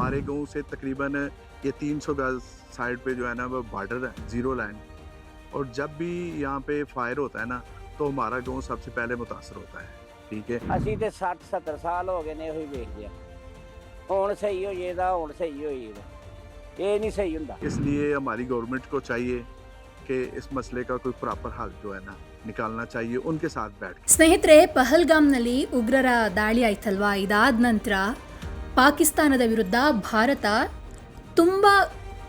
हमारे गांव से तकरीबन ये 300 गज साइड पे जो है ना वो बॉर्डर है जीरो लाइन और जब भी यहाँ पे फायर होता है ना तो हमारा गांव सबसे पहले मुतासर होता है ठीक है ਅਸੀਂ ਤੇ 60 70 ਸਾਲ ਹੋ ਗਏ ਨੇ ਇਹੋ ਹੀ ਵੇਖਦੇ ਆ ਹੁਣ ਸਹੀ ਹੋ ਜੇਦਾ ਹੁਣ ਸਹੀ ਹੋ ਜੇਦਾ ਇਹ ਨਹੀਂ ਸਹੀ ਹੁੰਦਾ इसलिए हमारी गवर्नमेंट को चाहिए कि इस मसले का कोई प्रॉपर हल जो है ना निकालना चाहिए उनके साथ बैठ के ಸ್ನೇಹಿತರೆ ಪಹಲ್ಗಾಮ್ನಲ್ಲಿ ಉಗ್ರರ ದಾಳಿ ಆಯ್ತಲ್ವಾ ಇದಾದ ನಂತರ ಪಾಕಿಸ್ತಾನದ ವಿರುದ್ಧ ಭಾರತ ತುಂಬ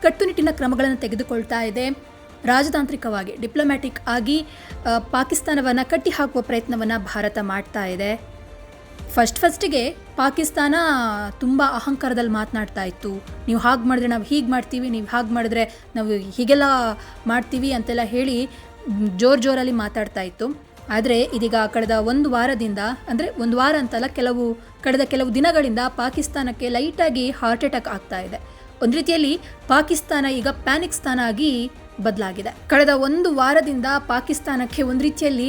ಕಟ್ಟುನಿಟ್ಟಿನ ಕ್ರಮಗಳನ್ನು ತೆಗೆದುಕೊಳ್ತಾ ಇದೆ. ರಾಜತಾಂತ್ರಿಕವಾಗಿ, ಡಿಪ್ಲೊಮ್ಯಾಟಿಕ್ ಆಗಿ ಪಾಕಿಸ್ತಾನವನ್ನು ಕಟ್ಟಿಹಾಕುವ ಪ್ರಯತ್ನವನ್ನು ಭಾರತ ಮಾಡ್ತಾ ಇದೆ. ಫಸ್ಟ್ ಫಸ್ಟಿಗೆ ಪಾಕಿಸ್ತಾನ ತುಂಬ ಅಹಂಕಾರದಲ್ಲಿ ಮಾತನಾಡ್ತಾ ಇತ್ತು. ನೀವು ಹಾಗೆ ಮಾಡಿದ್ರೆ ನಾವು ಹೀಗೆ ಮಾಡ್ತೀವಿ, ನೀವು ಹಾಗೆ ಮಾಡಿದ್ರೆ ನಾವು ಹೀಗೆಲ್ಲ ಮಾಡ್ತೀವಿ ಅಂತೆಲ್ಲ ಹೇಳಿ ಜೋರ್ ಜೋರಲ್ಲಿ ಮಾತಾಡ್ತಾ ಇತ್ತು. ಆದರೆ ಇದೀಗ ಕಳೆದ ಒಂದು ವಾರದಿಂದ, ಅಂದರೆ ಒಂದು ವಾರ ಅಂತಲ್ಲ, ಕೆಲವು, ಕಳೆದ ಕೆಲವು ದಿನಗಳಿಂದ ಪಾಕಿಸ್ತಾನಕ್ಕೆ ಲೈಟಾಗಿ ಹಾರ್ಟ್ ಅಟ್ಯಾಕ್ ಆಗ್ತಾ ಇದೆ. ಒಂದು ರೀತಿಯಲ್ಲಿ ಪಾಕಿಸ್ತಾನ ಈಗ ಪ್ಯಾನಿಕ್ ಸ್ಥಾನ ಆಗಿ ಬದಲಾಗಿದೆ. ಕಳೆದ ಒಂದು ವಾರದಿಂದ ಪಾಕಿಸ್ತಾನಕ್ಕೆ ಒಂದು ರೀತಿಯಲ್ಲಿ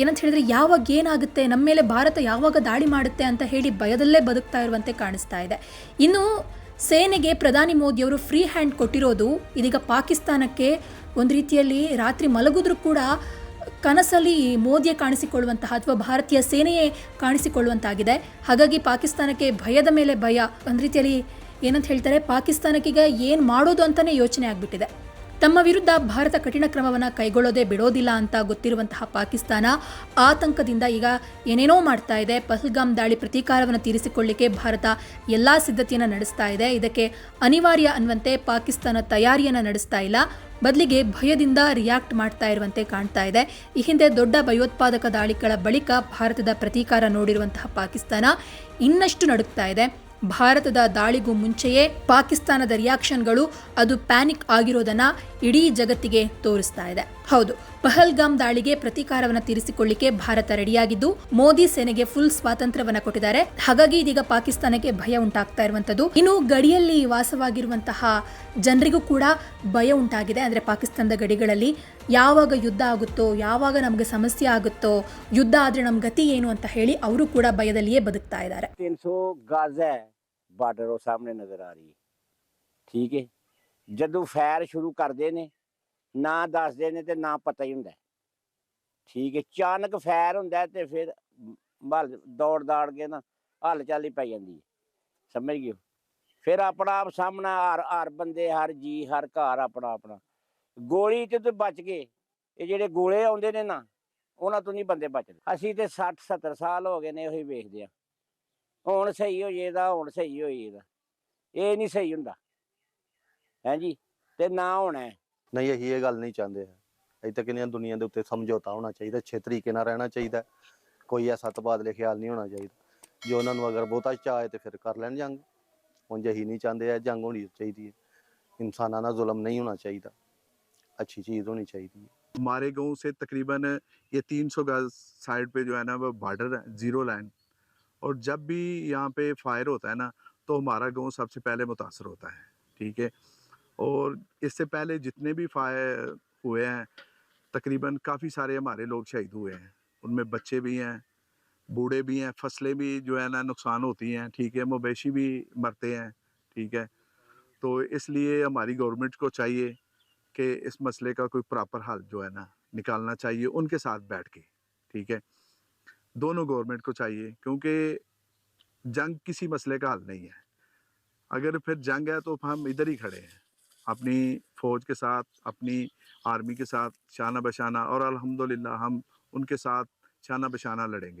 ಏನಂತ ಹೇಳಿದ್ರೆ ಯಾವಾಗ ಏನಾಗುತ್ತೆ, ನಮ್ಮ ಮೇಲೆ ಭಾರತ ಯಾವಾಗ ದಾಳಿ ಮಾಡುತ್ತೆ ಅಂತ ಹೇಳಿ ಭಯದಲ್ಲೇ ಬದುಕ್ತಾ ಇರುವಂತೆ ಕಾಣಿಸ್ತಾ ಇದೆ. ಇನ್ನು ಸೇನೆಗೆ ಪ್ರಧಾನಿ ಮೋದಿಯವರು ಫ್ರೀ ಹ್ಯಾಂಡ್ ಕೊಟ್ಟಿರೋದು ಇದೀಗ ಪಾಕಿಸ್ತಾನಕ್ಕೆ ಒಂದು ರೀತಿಯಲ್ಲಿ ರಾತ್ರಿ ಮಲಗಿದ್ರೂ ಕೂಡ ಕನಸಲ್ಲಿ ಮೋದಿಯೇ ಕಾಣಿಸಿಕೊಳ್ಳುವಂತಹ ಅಥವಾ ಭಾರತೀಯ ಸೇನೆಯೇ ಕಾಣಿಸಿಕೊಳ್ಳುವಂತಾಗಿದೆ. ಹಾಗಾಗಿ ಪಾಕಿಸ್ತಾನಕ್ಕೆ ಭಯದ ಮೇಲೆ ಭಯ. ಒಂದು ರೀತಿಯಲ್ಲಿ ಏನಂತ ಹೇಳ್ತಾರೆ, ಪಾಕಿಸ್ತಾನಕ್ಕೀಗ ಏನು ಮಾಡೋದು ಅಂತಲೇ ಯೋಚನೆ ಆಗಿಬಿಟ್ಟಿದೆ. ತಮ್ಮ ವಿರುದ್ಧ ಭಾರತ ಕಠಿಣ ಕ್ರಮವನ್ನು ಕೈಗೊಳ್ಳೋದೇ ಬಿಡೋದಿಲ್ಲ ಅಂತ ಗೊತ್ತಿರುವಂತಹ ಪಾಕಿಸ್ತಾನ ಆತಂಕದಿಂದ ಈಗ ಏನೇನೋ ಮಾಡ್ತಾ ಇದೆ. ಪಹಲ್ಗಾಮ್ ದಾಳಿ ಪ್ರತೀಕಾರವನ್ನು ತೀರಿಸಿಕೊಳ್ಳಿಕ್ಕೆ ಭಾರತ ಎಲ್ಲ ಸಿದ್ಧತೆಯನ್ನು ನಡೆಸ್ತಾ ಇದೆ. ಇದಕ್ಕೆ ಅನಿವಾರ್ಯ ಅನ್ನುವಂತೆ ಪಾಕಿಸ್ತಾನ ತಯಾರಿಯನ್ನು ನಡೆಸ್ತಾ ಇಲ್ಲ. ಬದಲಿಗೆ ಭಯದಿಂದ ರಿಯಾಕ್ಟ್ ಮಾಡ್ತಾ ಇರುವಂತೆ ಕಾಣ್ತಾ ಇದೆ. ಈ ಹಿಂದೆ ದೊಡ್ಡ ಭಯೋತ್ಪಾದಕ ದಾಳಿಗಳ ಬಳಿಕ ಭಾರತದ ಪ್ರತೀಕಾರ ನೋಡಿರುವಂತಹ ಪಾಕಿಸ್ತಾನ ಇನ್ನಷ್ಟು ನಡುಕ್ತಾ ಇದೆ. ಭಾರತದ ದಾಳಿಗೂ ಮುಂಚೆಯೇ ಪಾಕಿಸ್ತಾನದ ರಿಯಾಕ್ಷನ್ಗಳು ಅದು ಪ್ಯಾನಿಕ್ ಆಗಿರೋದನ್ನ ಇಡೀ ಜಗತ್ತಿಗೆ ತೋರಿಸ್ತಾ ಇದೆ. ಹೌದು, ಪಹಲ್ಗಾಮ್ ದಾಳಿಗೆ ಪ್ರತೀಕಾರವನ್ನು ತೀರಿಸಿಕೊಳ್ಳಿಕ್ಕೆ ಭಾರತ ರೆಡಿಯಾಗಿದ್ದು, ಮೋದಿ ಸೇನೆಗೆ ಫುಲ್ ಸ್ವಾತಂತ್ರ್ಯವನ್ನ ಕೊಟ್ಟಿದ್ದಾರೆ. ಹಾಗಾಗಿ ಇದೀಗ ಪಾಕಿಸ್ತಾನಕ್ಕೆ ಭಯ ಉಂಟಾಗ್ತಾ ಇರುವಂತದ್ದು. ಇನ್ನು ಗಡಿಯಲ್ಲಿ ವಾಸವಾಗಿರುವಂತಹ ಜನರಿಗೂ ಕೂಡ ಭಯ ಉಂಟಾಗಿದೆ. ಅಂದ್ರೆ ಪಾಕಿಸ್ತಾನದ ಗಡಿಗಳಲ್ಲಿ ಯಾವಾಗ ಯುದ್ಧ ಆಗುತ್ತೋ, ಯಾವಾಗ ನಮಗೆ ಸಮಸ್ಯೆ ಆಗುತ್ತೋ, ಯುದ್ಧ ಆದ್ರೆ ನಮ್ ಗತಿ ಏನು ಅಂತ ಹೇಳಿ ಅವರು ಕೂಡ ಭಯದಲ್ಲಿಯೇ ಬದುಕ್ತಾ ಇದ್ದಾರೆ. ਜਦੋਂ ਫੈਰ ਸ਼ੁਰੂ ਕਰਦੇ ਨੇ, ਨਾ ਦੱਸਦੇ ਨੇ ਤੇ ਨਾ ਪਤਾ ਹੀ ਹੁੰਦਾ। ਠੀਕ ਹੈ ਅਚਾਨਕ ਫੈਰ ਹੁੰਦਾ ਹੈ ਤੇ ਫਿਰ ਮਹਲ ਦੌੜ ਦਾੜ ਕੇ ਨਾ ਹਲ ਚਾਲ ਹੀ ਪੈ ਜਾਂਦੀ ਹੈ। ਸਮਝ ਗਏ ਫਿਰ ਆਪਣਾ ਆਪ ਸਾਹਮਣਾ ਹਰ ਹਰ ਬੰਦੇ, ਹਰ ਜੀ, ਹਰ ਘਰ ਆਪਣਾ ਆਪਣਾ। ਗੋਲੀ ਤੇ ਤੇ ਬਚ ਗਏ। ਇਹ ਜਿਹੜੇ ਗੋਲੇ ਆਉਂਦੇ ਨੇ ਨਾ, ਉਹਨਾਂ ਤੋਂ ਨਹੀਂ ਬੰਦੇ ਬਚਦੇ। ਅਸੀਂ ਤੇ 60 70 ਸਾਲ ਹੋ ਗਏ ਨੇ ਉਹੀ ਵੇਖਦੇ ਆ ਹੁਣ ਸਹੀ ਹੋ ਜੇਦਾ ਹੁਣ ਸਹੀ ਹੋ ਜੇਦਾ ਇਹ ਨਹੀਂ ਸਹੀ ਹੁੰਦਾ। ਹਾਂਜੀ ਤੇ ਨਾ ਹੋਣਾ ਹੈ। ਨਹੀਂ ਅਸੀਂ ਇਹ ਗੱਲ ਨਹੀਂ ਚਾਹੁੰਦੇ ਅਜੇ ਤੱਕ ਇਹਨਾਂ ਦੁਨੀਆ ਦੇ ਉੱਤੇ ਸਮਝੌਤਾ ਹੋਣਾ ਚਾਹੀਦਾ ਅੱਛੇ ਤਰੀਕੇ ਨਾਲ ਰਹਿਣਾ ਚਾਹੀਦਾ ਕੋਈ ਐਸਾ ਤਬਾਦਲੇ ਖਿਆਲ ਨਹੀਂ ਹੋਣਾ ਚਾਹੀਦਾ ਜੋ ਉਹਨਾਂ ਨੂੰ ਅਗਰ ਬਹੁਤਾ ਚਾਹ ਹੈ ਤੇ ਫਿਰ ਕਰ ਲੈਣ ਜੰਗ ਹੁਣ ਜੇ ਅਸੀਂ ਨਹੀਂ ਚਾਹੁੰਦੇ ਇਹ ਜੰਗ ਹੋਣੀ ਚਾਹੀਦੀ ਹੈ ਇਨਸਾਨਾਂ ਨਾਲ ਜ਼ੁਲਮ ਨਹੀਂ ਹੋਣਾ ਚਾਹੀਦਾ ਅੱਛੀ ਚੀਜ਼ ਹੋਣੀ ਚਾਹੀਦੀ ਹੈ हमारे गांव से तकरीबन ये 300 गज साइड पे जो है ना वो बॉर्डर है जीरो लाइन और जब भी यहाँ पे फायर होता है ना तो हमारा गांव सबसे पहले मुतासर होता है ठीक है और इससे पहले जितने भी फायर हुए हैं, तकरीबन काफ़ी सारे हमारे लोग शहीद हुए हैं। उनमें बच्चे भी हैं, बूढ़े भी हैं, फ़सलें भी जो है ना नुकसान होती हैं, ठीक है, मवेशी भी मरते हैं, ठीक है। तो इसलिए हमारी गवर्नमेंट को चाहिए कि इस मसले का कोई प्रॉपर हल जो है ना निकालना चाहिए, उनके साथ बैठ के, ठीक है। दोनों गवर्नमेंट को चाहिए, क्योंकि जंग किसी मसले का हल नहीं है। अगर फिर जंग है तो हम इधर ही खड़े हैं। अपनी फौज के साथ, अपनी आर्मी के साथ शाना बशाना और अल्हम्दुलिल्लाह हम उनके साथ शाना बशाना लड़ेंगे।